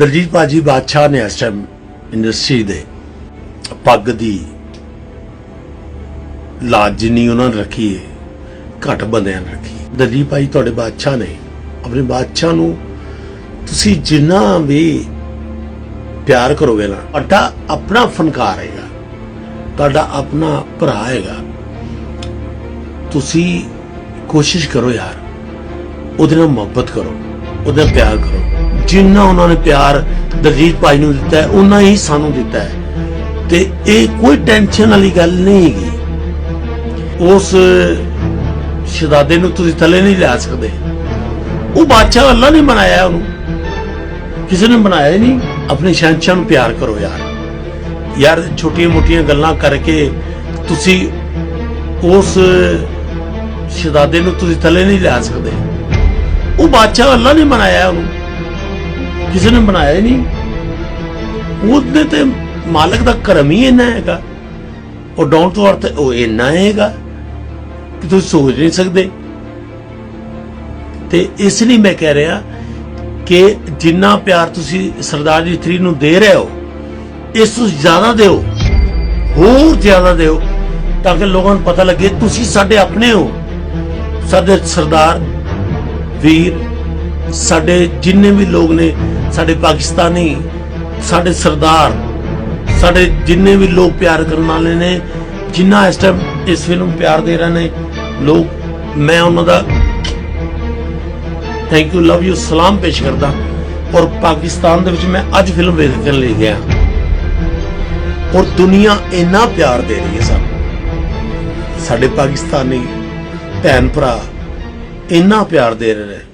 ਦਲਜੀਤ ਪਾਜੀ ਬਾਦਸ਼ਾਹ ਨੇ ਇਸ ਟਾਈਮ ਇੰਡਸਟਰੀ ਦੇ ਪੱਗ ਦੀ ਲਾਜ ਜਿੰਨੀ ਉਹਨਾਂ ਨੇ ਰੱਖੀ ਹੈ ਘੱਟ ਬੰਦਿਆਂ ਨੇ ਰੱਖੀ ਦਲਜੀਤ ਭਾਈ ਤੁਹਾਡੇ ਬਾਦਸ਼ਾਹ ਨੇ, ਆਪਣੇ ਬਾਦਸ਼ਾਹ ਨੂੰ ਤੁਸੀਂ ਜਿੰਨਾ ਵੀ ਪਿਆਰ ਕਰੋਗੇ ਨਾ, ਤੁਹਾਡਾ ਆਪਣਾ ਫਨਕਾਰ ਹੈਗਾ ਤੁਹਾਡਾ ਆਪਣਾ ਭਰਾ ਹੈਗਾ ਤੁਸੀਂ ਕੋਸ਼ਿਸ਼ ਕਰੋ ਯਾਰ, ਉਹਦੇ ਨਾਲ ਮੁਹੱਬਤ ਕਰੋ, ਉਹਦੇ ਨਾਲ ਪਿਆਰ ਕਰੋ। ਜਿੰਨਾ ਉਹਨਾਂ ਨੇ ਪਿਆਰ ਦਲਜੀਤ ਭਾਈ ਨੂੰ ਦਿੱਤਾ ਹੈ ਹੀ ਸਾਨੂੰ ਦਿੱਤਾ ਹੈ। ਤੇ ਇਹ ਕੋਈ ਟੈਨਸ਼ਨ ਵਾਲੀ ਗੱਲ ਨਹੀਂ ਹੈਗੀ। ਉਸ ਸ਼ਹਜ਼ਾਦੇ ਨੂੰ ਤੁਸੀਂ ਥੱਲੇ ਨਹੀਂ ਲਿਆ ਸਕਦੇ। ਉਹ ਬਾਦਸ਼ਾਹ ਅੱਲਾ ਨੇ ਬਣਾਇਆ ਉਹਨੂੰ। ਕਿਸੇ ਨੇ ਬਣਾਇਆ ਹੀ ਨਹੀਂ। ਆਪਣੇ ਸ਼ਹਿਨशाह ਨੂੰ ਪਿਆਰ ਕਰੋ ਯਾਰ। ਯਾਰ ਛੋਟੀਆਂ ਮੋਟੀਆਂ ਗੱਲਾਂ ਕਰਕੇ ਤੁਸੀਂ ਉਸ ਸ਼ਹਜ਼ਾਦੇ ਨੂੰ ਤੁਸੀਂ ਥੱਲੇ ਨਹੀਂ ਲਿਆ ਸਕਦੇ। ਉਹ ਬਾਦਸ਼ਾਹ ਅੱਲਾ ਨੇ ਬਣਾਇਆ ਉਹਨੂੰ। ਕਿਸੇ ਨੇ ਬਣਾਇਆ ਹੀ ਨਹੀਂ। ਉਹਦੇ ਤੇ ਮਾਲਕ ਦਾ ਕਰਮ ਹੀ ਇੰਨਾ ਹੈਗਾ। ਉਹ ਡਾਊਨ ਟੂ ਅਰਥ ਉਹ ਇੰਨਾ ਹੈਗਾ ਕਿ ਤੁਸੀਂ ਸੋਚ ਨਹੀਂ ਸਕਦੇ। ਤੇ ਇਸ ਲਈ ਮੈਂ ਕਹਿ ਰਿਹਾ ਕਿ ਜਿੰਨਾ ਪਿਆਰ ਤੁਸੀਂ ਸਰਦਾਰ ਜੀ 3 ਨੂੰ ਦੇ ਰਹੇ ਹੋ, ਇਸ ਤੋਂ ਜ਼ਿਆਦਾ ਦਿਓ, ਹੋਰ ਜ਼ਿਆਦਾ ਦਿਓ, ਤਾਂ ਕਿ ਲੋਕਾਂ ਨੂੰ ਪਤਾ ਲੱਗੇ ਤੁਸੀਂ ਸਾਡੇ ਆਪਣੇ ਹੋ। ਸਾਡੇ ਸਰਦਾਰ, ਵੀਰ ਸਾਡੇ ਜਿੰਨੇ ਵੀ ਲੋਕ ਨੇ, ਸਾਡੇ ਪਾਕਿਸਤਾਨੀ, ਸਾਡੇ ਸਰਦਾਰ, ਸਾਡੇ ਜਿੰਨੇ ਵੀ ਲੋਕ ਪਿਆਰ ਕਰਨ ਵਾਲੇ ਨੇ, ਜਿੰਨਾ ਇਸ ਟਾਈਮ ਇਸ ਫਿਲਮ ਨੂੰ ਪਿਆਰ ਦੇ ਰਹੇ ਨੇ, ਲੋਕ, ਮੈਂ ਉਹਨਾਂ ਦਾ ਥੈਂਕ ਯੂ ਲਵ ਯੂ ਸਲਾਮ ਪੇਸ਼ ਕਰਦਾ। ਔਰ ਪਾਕਿਸਤਾਨ ਦੇ ਵਿੱਚ ਮੈਂ ਅੱਜ ਫਿਲਮ ਵੇਖਣ ਲਈ ਗਿਆ। ਔਰ ਦੁਨੀਆ ਇੰਨਾ ਪਿਆਰ ਦੇ ਰਹੀ ਹੈ ਸਾਨੂੰ। ਸਾਡੇ ਪਾਕਿਸਤਾਨੀ ਭੈਣ ਭਰਾ ਇੰਨਾ ਪਿਆਰ ਦੇ ਰਹੇ ਨੇ।